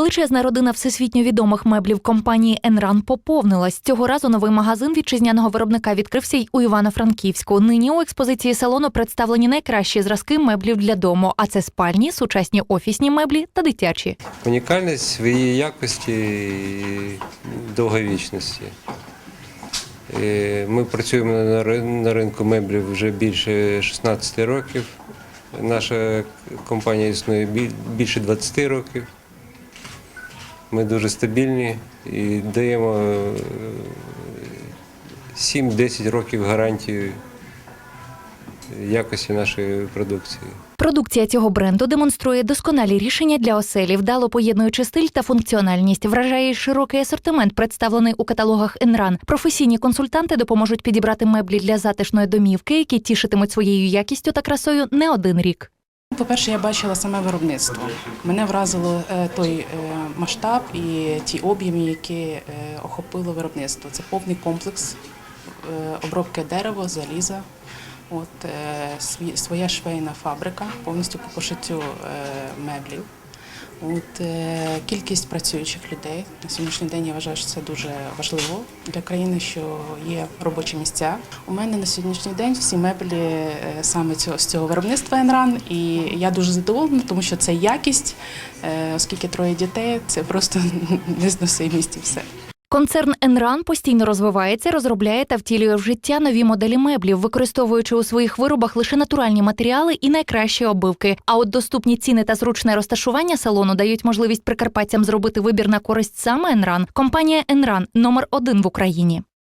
Величезна родина всесвітньо відомих меблів компанії Енран поповнилась. Цього разу новий магазин вітчизняного виробника відкрився й у Івано-Франківську. Нині у експозиції салону представлені найкращі зразки меблів для дому. А це спальні, сучасні офісні меблі та дитячі. Унікальність в її якості і довговічності. Е, Ми працюємо на ринку меблів вже більше 16 років. Наша компанія існує більше 20 років. Ми дуже стабільні і даємо е, 7-10 років гарантії якості нашої продукції. Продукція цього бренду демонструє досконалі рішення для оселі, вдало поєднуючи стиль та функціональність. Вражає широкий асортимент, представлений у каталогах Енран. Професійні консультанти допоможуть підібрати меблі для затишної домівки, які тішитимуть своєю якістю та красою не один рік. По-перше, я бачила саме виробництво. Мене вразило е, той е, масштаб і ті об'єми, які е, охопило виробництво. Це повний комплекс обробки дерева, заліза. От, своя швейна фабрика повністю по пошиттю меблів. От, е, кількість працюючих людей на сьогоднішній день я вважаю, що це дуже важливо для країни, що є робочі місця. У мене на сьогоднішній день всі меблі е, саме цього з цього виробництва Енран, і я дуже задоволена, тому що це якість, е, оскільки троє дітей, це просто незносимість і все. Концерн Енран постійно розвивається, розробляє та втілює в життя нові моделі меблів, використовуючи у своїх виробах лише натуральні матеріали і найкращі оббивки. А от доступні ціни та зручне розташування салону дають можливість прикарпатцям зробити вибір на користь саме Енран. Компанія Енран номер один в Україні.